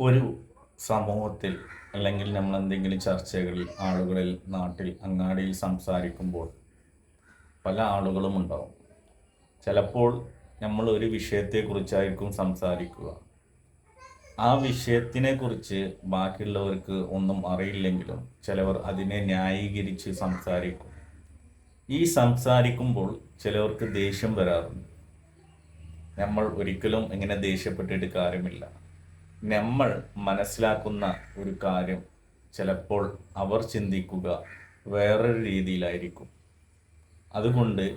ഒരു സമൂഹത്തിൽ അല്ലെങ്കിൽ നമ്മൾ എന്തെങ്കിലും ചർച്ചകളിൽ ആളുകളിൽ നാട്ടിൽ അങ്ങാടിയിൽ സംസാരിക്കുമ്പോൾ പല ആളുകളും ഉണ്ടാവും. ചിലപ്പോൾ നമ്മൾ ഒരു വിഷയത്തെക്കുറിച്ചായിരിക്കും സംസാരിക്കുക. ആ വിഷയത്തിനെ കുറിച്ച് ബാക്കിയുള്ളവർക്ക് ഒന്നും അറിയില്ലെങ്കിലും ചിലവർ അതിനെ ന്യായീകരിച്ച് സംസാരിക്കും. ഈ സംസാരിക്കുമ്പോൾ ചിലവർക്ക് ദേഷ്യം വരാറുണ്ട്. നമ്മൾ ഒരിക്കലും ഇങ്ങനെ ദേഷ്യപ്പെട്ടിട്ട് കാര്യമില്ല. നമ്മൾ മനസ്സിലാക്കുന്ന ഒരു കാര്യം ചിലപ്പോൾ അവർ ചിന്തിക്കുക വേറൊരു രീതിയിലായിരിക്കും. അതുകൊണ്ട്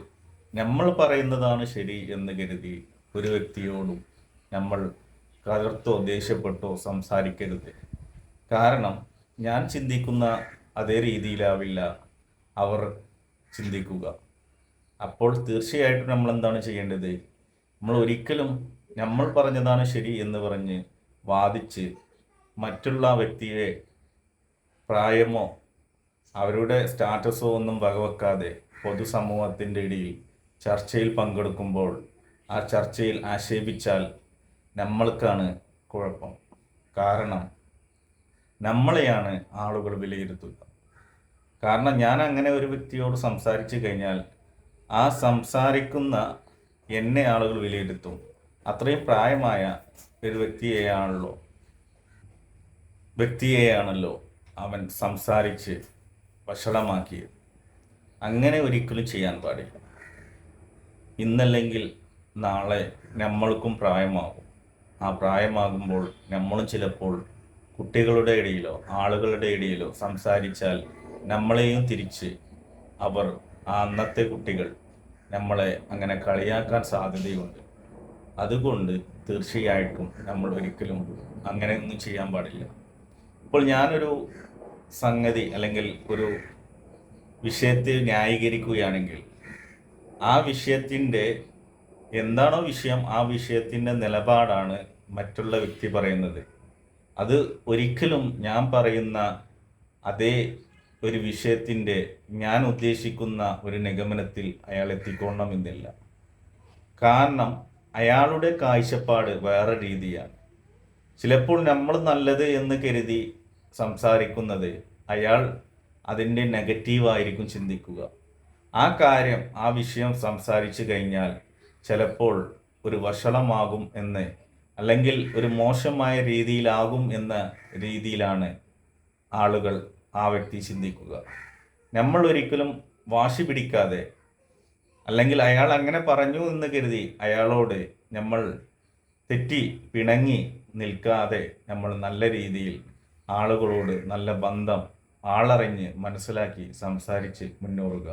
നമ്മൾ പറയുന്നതാണ് ശരി എന്ന് കരുതി ഒരു വ്യക്തിയോടും നമ്മൾ കലർത്തോ ദേഷ്യപ്പെട്ടോ സംസാരിക്കരുത്. കാരണം ഞാൻ ചിന്തിക്കുന്ന അതേ രീതിയിലാവില്ല അവർ ചിന്തിക്കുക. അപ്പോൾ തീർച്ചയായിട്ടും നമ്മൾ എന്താണ് ചെയ്യേണ്ടത്? നമ്മൾ ഒരിക്കലും നമ്മൾ പറഞ്ഞതാണ് ശരി എന്ന് പറഞ്ഞ് വാദിച്ച് മറ്റുള്ള വ്യക്തിയെ പ്രായമോ അവരുടെ സ്റ്റാറ്റസോ ഒന്നും വകവെക്കാതെ പൊതുസമൂഹത്തിന്റെ ഇടയിൽ ചർച്ചയിൽ പങ്കെടുക്കുമ്പോൾ ആ ചർച്ചയിൽ ആക്ഷേപിച്ചാൽ നമ്മൾക്കാണ് കുഴപ്പം. കാരണം നമ്മളെയാണ് ആളുകൾ വിലയിരുത്തുക. കാരണം ഞാൻ അങ്ങനെ ഒരു വ്യക്തിയോട് സംസാരിച്ചു കഴിഞ്ഞാൽ ആ സംസാരിക്കുന്ന എന്നെ ആളുകൾ വിലയിരുത്തും. അത്രയും പ്രായമായ ഒരു വ്യക്തിയെയാണല്ലോ. വ്യക്തിയെയാണല്ലോ അവൻ സംസാരിച്ച് വഷളമാക്കിയത് അങ്ങനെ ഒരിക്കലും ചെയ്യാൻ പാടില്ല. ഇന്നല്ലെങ്കിൽ നാളെ നമ്മൾക്കും പ്രായമാകും. ആ പ്രായമാകുമ്പോൾ നമ്മളും ചിലപ്പോൾ കുട്ടികളുടെ ഇടയിലോ ആളുകളുടെ ഇടയിലോ സംസാരിച്ചാൽ നമ്മളെയും തിരിച്ച് അവർ ആ അന്നത്തെ കുട്ടികൾ നമ്മളെ അങ്ങനെ കളിയാക്കാൻ സാധ്യതയുണ്ട്. അതുകൊണ്ട് തീർച്ചയായിട്ടും നമ്മൾ ഒരിക്കലും അങ്ങനെ ഒന്നും ചെയ്യാൻ പാടില്ല. ഇപ്പോൾ ഞാനൊരു സംഗതി അല്ലെങ്കിൽ ഒരു വിഷയത്തെ ന്യായീകരിക്കുകയാണെങ്കിൽ ആ വിഷയത്തിന്റെ എന്താണോ വിഷയം ആ വിഷയത്തിന്റെ നിലപാടാണ് മറ്റുള്ള വ്യക്തി പറയുന്നത്. അത് ഒരിക്കലും ഞാൻ പറയുന്ന അതേ ഒരു വിഷയത്തിന്റെ ഞാൻ ഉദ്ദേശിക്കുന്ന ഒരു നിഗമനത്തിൽ അയാൾ എത്തിക്കൊള്ളണമെന്നില്ല കാരണം അയാളുടെ കാഴ്ചപ്പാട് വേറെ രീതിയാണ്. ചിലപ്പോൾ നമ്മൾ നല്ലത് എന്ന് കരുതി സംസാരിക്കുന്നത് അയാൾ അതിന്റെ നെഗറ്റീവായിരിക്കും ചിന്തിക്കുക. ആ കാര്യം ആ വിഷയം സംസാരിച്ചു കഴിഞ്ഞാൽ ചിലപ്പോൾ ഒരു വഷളമാകും എന്ന് അല്ലെങ്കിൽ ഒരു മോശമായ രീതിയിലാകും എന്ന രീതിയിലാണ് ആളുകൾ ആ വ്യക്തി ചിന്തിക്കുക. നമ്മൾ ഒരിക്കലും വാശി പിടിക്കാതെ അല്ലെങ്കിൽ അയാൾ അങ്ങനെ പറഞ്ഞു എന്ന് കരുതി അയാളോട് നമ്മൾ തെറ്റി പിണങ്ങി നിൽക്കാതെ നമ്മൾ നല്ല രീതിയിൽ ആളുകളോട് നല്ല ബന്ധം ആളറിഞ്ഞ് മനസ്സിലാക്കി സംസാരിച്ച് മുന്നേറുക.